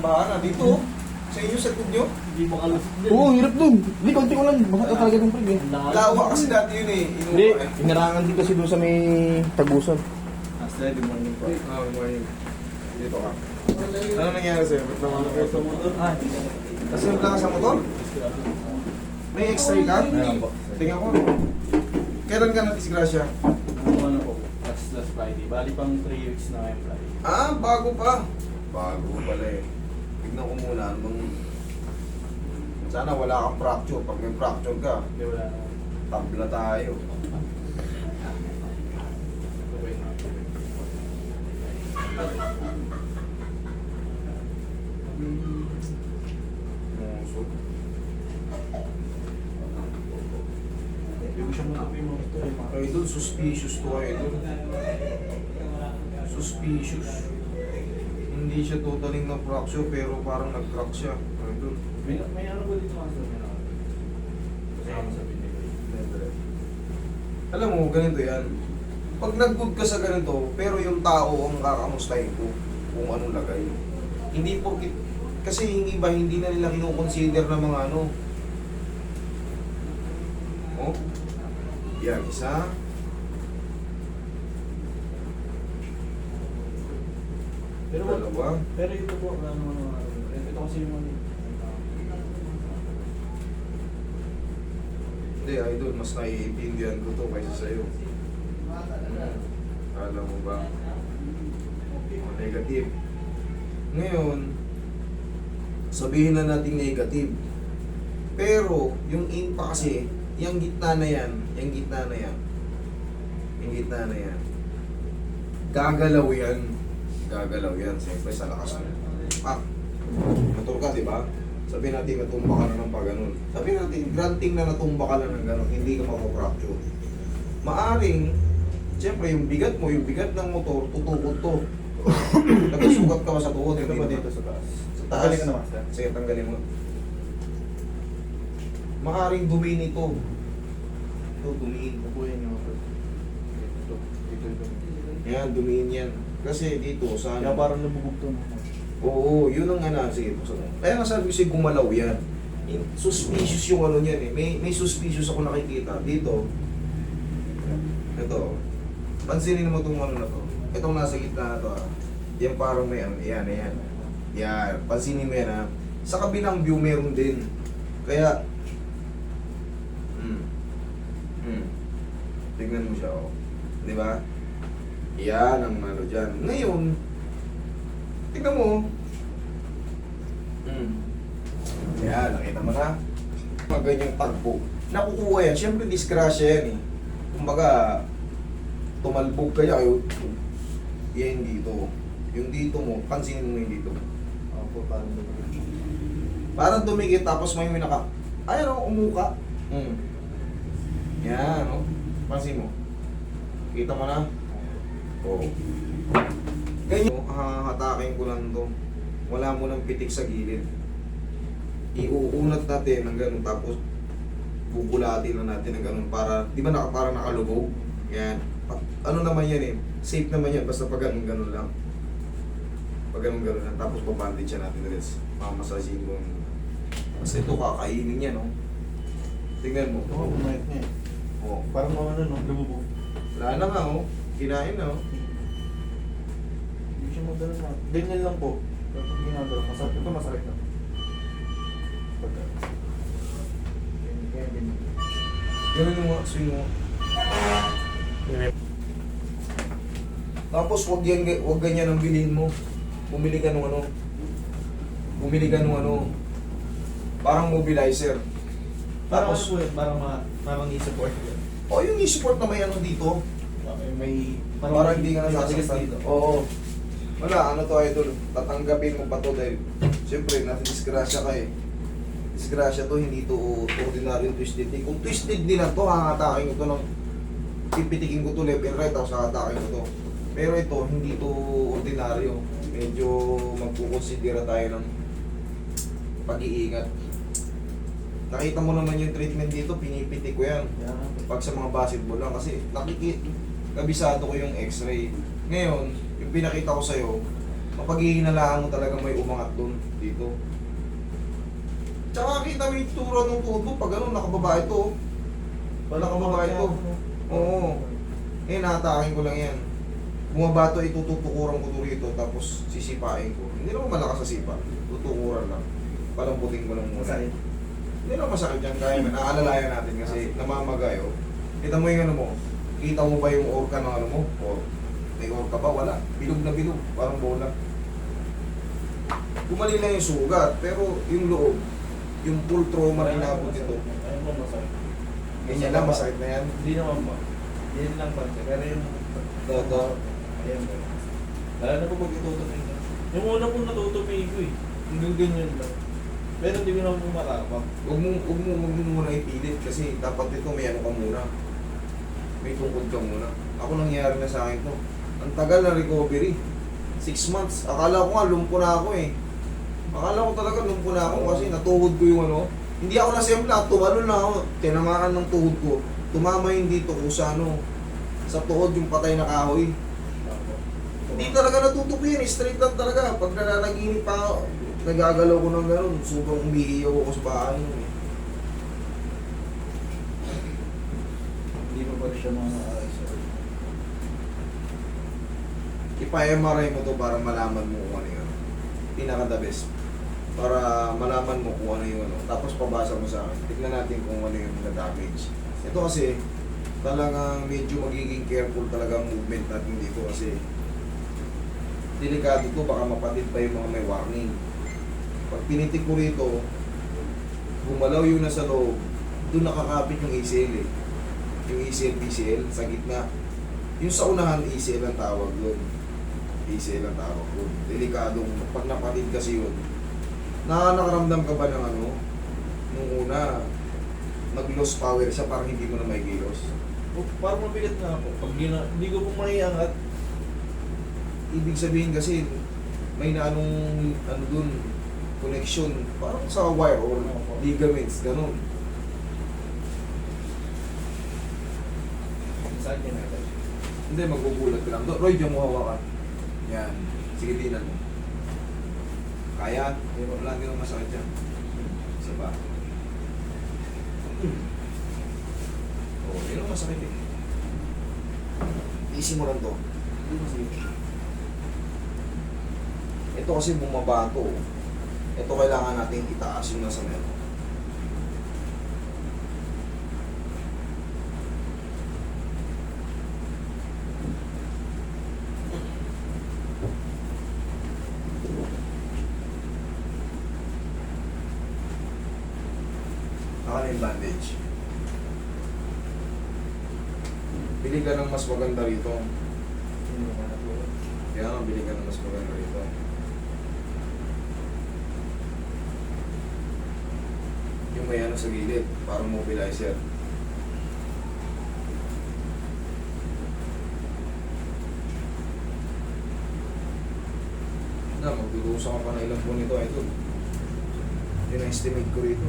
bahala. Dito, oh. sa inyo, sa likod nyo. Hindi makalusot din. Oo, hirap dun. Hindi, konti ko lang. Baka talaga ng prig eh. Lawa kasi dati yun eh. Inuwa Hindi, eh. inarangan din kasi doon sa may tagusan. Master, good morning po. Ah, good morning. Dito ka. Ano nangyari sa'yo? Ba't naman Ako sa motor. Ah, hindi ka Kasi yung ka sa motor? May x-ray ka? Meron po. Tingnan ko. Kailan ka na-disgrasya? Ano ano po? Last, last Friday. Bali pang 3 weeks na ngayon Friday. Ah, bago pa. Bago pala eh. Tignan ko muna. Ano bang... Sana wala kang fracture. Pag may fracture ka, Hindi wala na. tabla tayo. Muso. Hindi ko siya matupi yung motor eh. Idol, suspicious to idol. Suspicious. Hindi siya totaling na fracture pero parang nag-crack siya. May, may ano po dito master? May ano? Kasama sa binigay. Alam mo, ganito yan. Pag nag-good ka sa ganito, pero yung tao ang kakamustahin ko kung anong lagay. Hindi po, kasi yung iba hindi na nila kinukonsider na mga ano. Oh, yan, isa. Pero wag- Dalawa. Pero ito po, ano ano ano. Ito kasi yung ano. Hindi, idol, mas naiintindihan ko to kaysa sa'yo. Alam mo ba? O, negative. Ngayon, sabihin na natin negative. Pero, yung in pa kasi, yung gitna na yan, yung gitna na yan, yung gitna na yan, gagalaw yan. Gagalaw yan, siyempre sa lakas mo. Ah, motor ka, di ba? Sabihin natin natumba ka na ng paganon. Sabihin natin, granting na natumba ka na ng ganon, hindi ka mapaprakture. Maaring, siyempre yung bigat mo, yung bigat ng motor, tutukod to. Nagsugat ka ba sa tuhod? Ito Hindi ba dito sa taas? Sa taas. Tanggalin ko na master. Sige, tanggalin mo. Maaring dumiin ito. Ito, dumiin. Upuin niyo ako. Ito, ito, ito. Yan, dumiin yan. Kasi dito, sa Kaya ano, parang nabubog to. no? Oo, yun ang ano, sige, buksan mo. Kaya nga sabi ko sa'yo, gumalaw yan. Suspicious yung ano niyan eh. May, may suspicious ako nakikita. Dito, ito, pansinin mo itong ano na to. Itong nasa gitna na to ah. Yan parang may ano, yan, yan. Yan, pansinin mo yan ah. Sa kabilang view meron din. Kaya, hmm, hmm, tignan mo siya oh. Di ba? Yan ang ano dyan. Ngayon, tignan mo. Hmm. Yan, nakita mo na. Mga ganyang tagpo. Nakukuha yan. Siyempre, disgrasya yan eh. Kumbaga, tumalbog kaya yun. Yan dito. Yung dito mo, pansinin mo yung dito. Opo, parang nabubog. Parang dumikit tapos may minaka. Ayan o, umuka. Hmm. Yan o. Pansin mo. Kita mo na? Oo. Ganyan. Hahatakin ko lang to. Wala mo ng pitik sa gilid. Iuunat natin ng ganun tapos bubulatin na natin ng ganun para, di ba naka, para nakalubog? Yan. Ano naman yan eh. Safe naman yan basta pag ganun ganun lang. Pag ganun ganun lang. Tapos babandage siya natin ulit. Mamasasin mo. yung- Kasi ito kakainin yan no. Tingnan mo. Oo, bumayat niya eh. Oh. Parang mga ano, no? Lumubog. Wala na nga oh. Kinain na oh. Hindi siya magdala na. Ganyan lang po. Kapag ginagawa, masakit. Ito masakit na. Pagka. Ganyan, ganyan. Ganun mo, swing mo. Tapos wag yan, wag ganyan ang bilhin mo. Bumili ka ng ano. Bumili ka ng ano. Parang mobilizer. Parang ano Tapos, po yun, parang, ma- parang i-support yun. oh yung i-support na may ano dito. May, may Parang hindi ka nasasaktan. Oo. Wala, ano to idol. Tatanggapin mo pa to dahil siyempre nasa disgrasya ka eh. Disgrasya to, hindi to ordinary twisted knee. Kung twisted din na to, hahatakin ko to ng pipitikin ko to left and right tapos hahatakin ko to. Pero ito, hindi to ordinaryo. Medyo magkukonsidera tayo ng pag-iingat. Nakita mo naman yung treatment dito, pinipitik ko yan Yeah. pag sa mga basketball lang kasi nakikita kabisado ko yung x-ray. Ngayon, yung pinakita ko sa'yo, Kapag hihinalaan mo talaga may umangat doon, dito. Tsaka kita mo yung tura ng tuhod mo, pag ano, nakababa ito. oh. Nakababa ito. Oo. Eh, natakin ko lang yan. Bumaba to, itututukuran ko to rito, tapos sisipain ko. Hindi naman malakas sa sipa. Tutukuran lang. Palambutin ko lang muna. Masakit. Hindi naman masakit yan, kaya man. Naalalayan natin kasi namamagay, oh. Kita mo yung ano mo, kita mo ba yung orka ng ano mo? O, may orka ba? Wala. Bilog na bilog, parang bola. Gumali lang yung sugat, pero yung loob, yung full trauma na inabot ito. Ayun po masakit. Ganyan lang, masakit na yan. Hindi naman po. Yan lang po. Pero yung... Toto. Ayan po. Lalo na po pag itutuloy na. Yung una po natutupi ko eh. Hanggang ganyan lang. Pero hindi ko naman po marapak. Huwag mo, huwag mo, huwag mo muna ipilit kasi dapat ito may ano ka muna. May tungkod ka muna. Ako nangyari na sa akin to. Ang tagal na recovery. Six months. Akala ko nga lumpo na ako eh. Akala ko talaga lumpo na ako kasi natuhod ko yung ano. Hindi ako nasempla. Tumalo na ako. Tinamaan ng tuhod ko. Tumama yung dito ko sa ano. Sa tuhod yung patay na kahoy. Hindi talaga natutupi yan. eh. Straight lang talaga. Pag nananaginip pa ako, nagagalaw ko ng gano'n. Sobrang umiiyaw ako sa nun eh. Siya mga ayos. ipa-MRI mo to para malaman mo kung ano yun. Pinaka the best. Para malaman mo kung ano yung ano. Tapos pabasa mo sa akin. Tignan natin kung ano yung na-damage. Ito kasi, talagang medyo magiging careful talaga ang movement natin dito kasi delikado to, baka mapatid pa yung mga may warning. Pag pinitik ko rito, gumalaw yung nasa loob, doon nakakapit yung ACL eh. Yung ACL, PCL, sa gitna. Yung sa unahan, ACL ang tawag doon. ACL ang tawag doon. Delikadong, pag napatid kasi yun, na nakaramdam ka ba ng ano, nung una, nag-loss power siya, parang hindi mo na may gilos. Oh, Parang mabigat na ako. Pag gina, hindi ko po maiangat. Ibig sabihin kasi, may na anong, ano dun, connection, parang sa wire or ligaments, ganun. Saan ginagawa? Hindi, magbubulat ka lang. Roy, diyan mo hawakan. Yan. Sige, tinan mo. Kaya? Wala ang masakit dyan. Isa pa. Oh, yun ang masakit eh. Easy mo lang to. Ito kasi bumaba to. Ito kailangan natin itaas yung nasa meron. Naka na yung bandage. Bili ka ng mas maganda rito. Kaya nga, bili ka ng mas maganda rito. Yung may ano sa gilid, parang mobilizer. Na, magdudusa ka pa na ilang buwan ito, idol. Yun ang estimate ko rito.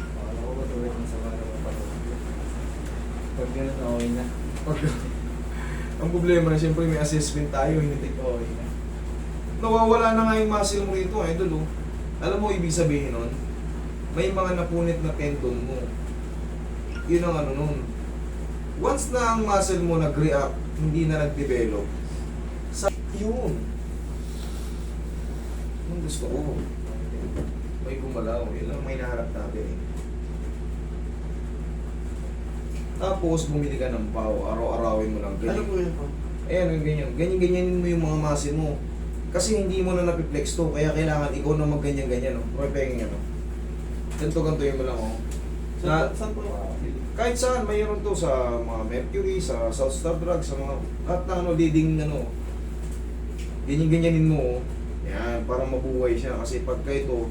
Akala ko ba tuloy ng sama ng mga patuloy? Pag ganun, okay na. Pag- ang problema siyempre may assessment tayo, hindi Okay na. nawawala na nga yung muscle mo rito, idol. Oh. Alam mo ibig sabihin nun? May mga napunit na tendon mo. Yun ang ano nun. Once na ang muscle mo nag-react, hindi na nag-develop, sa yun. Yung gusto ko. May gumalaw. Yun lang may naharap natin eh. Tapos bumili ka ng pau, araw-arawin mo lang. Ano po yun po? Ayan, yung ganyan. Ganyan-ganyanin mo yung mga muscle mo. Kasi hindi mo na napiplex to, kaya kailangan ikaw na magganyan-ganyan, no? Roy Penging, ano? Ganto-ganto yung mo lang, oh. Saan, Na- saan po? Kahit saan, mayroon to sa mga Mercury, sa South Star Drugs, sa mga, lahat na, ano, leading, ano, ganyan-ganyanin mo, oh. Yan, para mabuhay siya. Kasi pagka ito,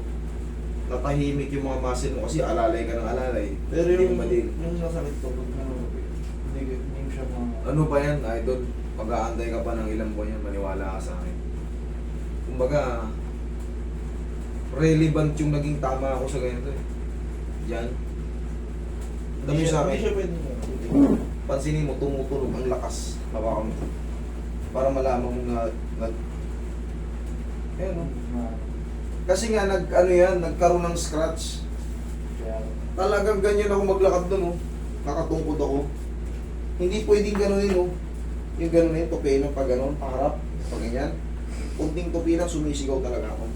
natahimik yung mga muscle mo kasi alalay ka ng alalay. Pero yung, mo madin. yung nasakit ko, pag ano, hindi, hindi mo siya mga... Ano ba yan, idol? Pag-aantay ka pa ng ilang buwan yan, maniwala ka sa akin. Kumbaga, relevant yung naging tama ako sa ganito eh. Yan. Dami sa Hindi siya akin. pwede. Pansinin mo, tumutunog ang lakas. Hawakan mo. Para malaman mo na, nag... Ayan o. Kasi nga, nag, ano yan, nagkaroon ng scratch. Talagang ganyan ako maglakad doon, oh. Nakatungkod ako. Hindi pwedeng ganunin, oh. Yung ganunin, tupi na pag ganon, paharap, pag ganyan. Kunting tupi lang, sumisigaw talaga ako.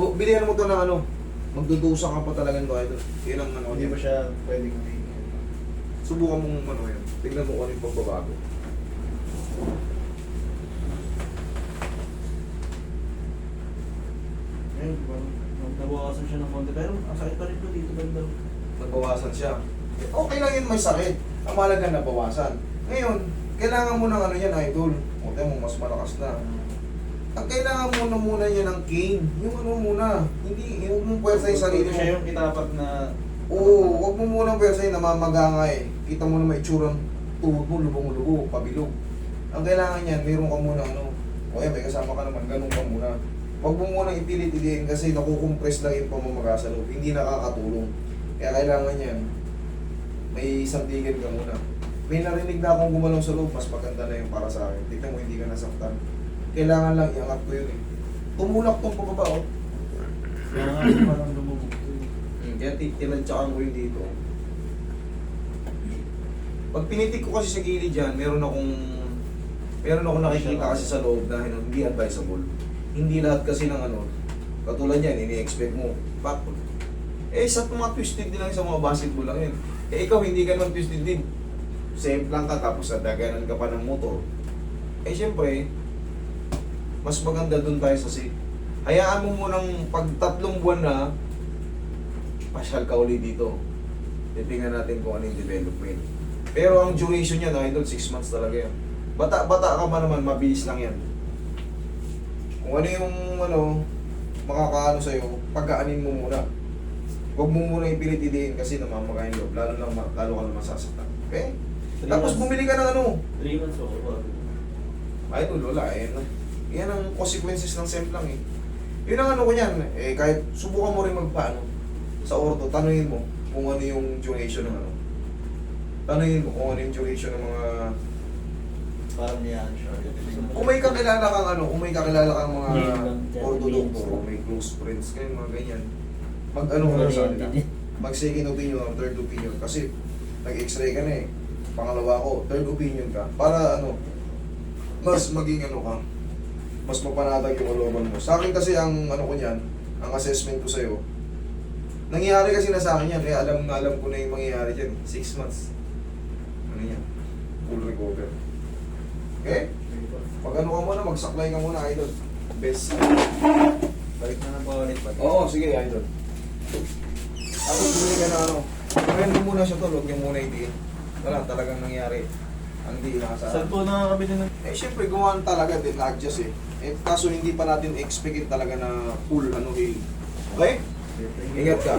Bu bilihan mo to ng ano, magdudusa ka pa talaga nito, idol. Yun ang ano, Hindi mo siya pwedeng Subukan mong ano yan. Tignan mo kung ano yung pagbabago. Ayun, parang nabawasan siya ng konti. Pero ang sakit pa rin po dito banda. Nagbawasan siya. Okay lang yun may sakit. Ang mahalaga nabawasan. Ngayon, kailangan mo ng ano yan, idol. O, mo, mas malakas na. Ang kailangan mo na muna niya ng cane. Yung ano muna. Hindi, huwag mong pwersa yung sarili mo. Siya yung kitapat na... Oo, huwag mo muna pwersa yung namamaga nga eh. Kita mo na may itsurang tuhod mo, lubong-lubo, pabilog. Ang kailangan niyan, meron ka muna ano. O yan, may kasama ka naman, ganun ka muna. Huwag mo muna ipilit-iliin kasi nakukompress lang yung pamamaga sa loob. Hindi nakakatulong. Kaya kailangan yan, may sandigan ka muna. May narinig na akong gumalaw sa loob, mas maganda na yung para sa akin. Tignan mo, hindi ka nasaktan. Kailangan lang iangat ko yun eh. Tumulak tong pababa oh. Kaya nga parang lumubog. Hmm, kaya tinadyakan ko yun dito. Pag pinitik ko kasi sa gilid dyan, meron akong meron akong nakikita kasi sa loob na hindi advisable. Hindi lahat kasi ng ano, katulad yan, ini-expect mo, back. Eh, sa mga twisted din lang sa mga basketball lang yun. Eh, ikaw hindi ka naman twisted din. Safe lang ka, tapos nadaganan ka pa ng motor. Eh, syempre, mas maganda dun tayo sa safe. Hayaan mo munang pag tatlong buwan na, pasyal ka uli dito. Titingnan natin kung ano yung development. Pero ang duration niya, idol, 6 months talaga yan. Bata-bata ka pa naman, mabilis lang yan. Kung ano yung, ano, makakaano sa'yo, pagkaanin mo muna. Huwag mo muna ipilit idiin kasi namamagayin loob, lalo lang, lalo ka na masasaktan. Okay? Tapos bumili ka ng ano, 3 months ako. idol, wala, eh. Yan ang consequences ng SEM lang eh. Yun ang ano ko niyan, eh, kahit subukan mo rin magpaano sa orto, tanungin mo kung ano yung duration ng ano. Tanungin mo kung ano yung duration ng mga... Parang niya siya. Kung may kakilala kang ano, kung may kakilala kang mga Ngayon lang, orto thirty doctor, o may close friends, kayo mga ganyan, mag ano ka na sa kanila. Mag second opinion or third opinion kasi nag-x-ray ka na eh. Pangalawa ko, third opinion ka. Para ano, mas maging ano ka, mas mapanatag yung kalooban mo. Sa akin kasi ang ano ko niyan, ang assessment ko sa'yo, nangyayari kasi na sa akin yan, kaya alam na alam ko na yung mangyayari dyan. Six months. Ano yan? Full recover. Okay? Pag ano ka muna, magsaklay ka muna, idol. Best. Balik na ng pa. Oo, sige, idol. Tapos bumili ka na ano. Friend mo muna siya tol, huwag niyo muna idiin. Wala, talagang nangyari. Ang di nakasama. Saan po nakakabili ng... Eh, syempre, gumawa na talaga din, na-adjust eh. Eh, kaso hindi pa natin expected talaga na full, ano, heal. Okay? Ingat ka.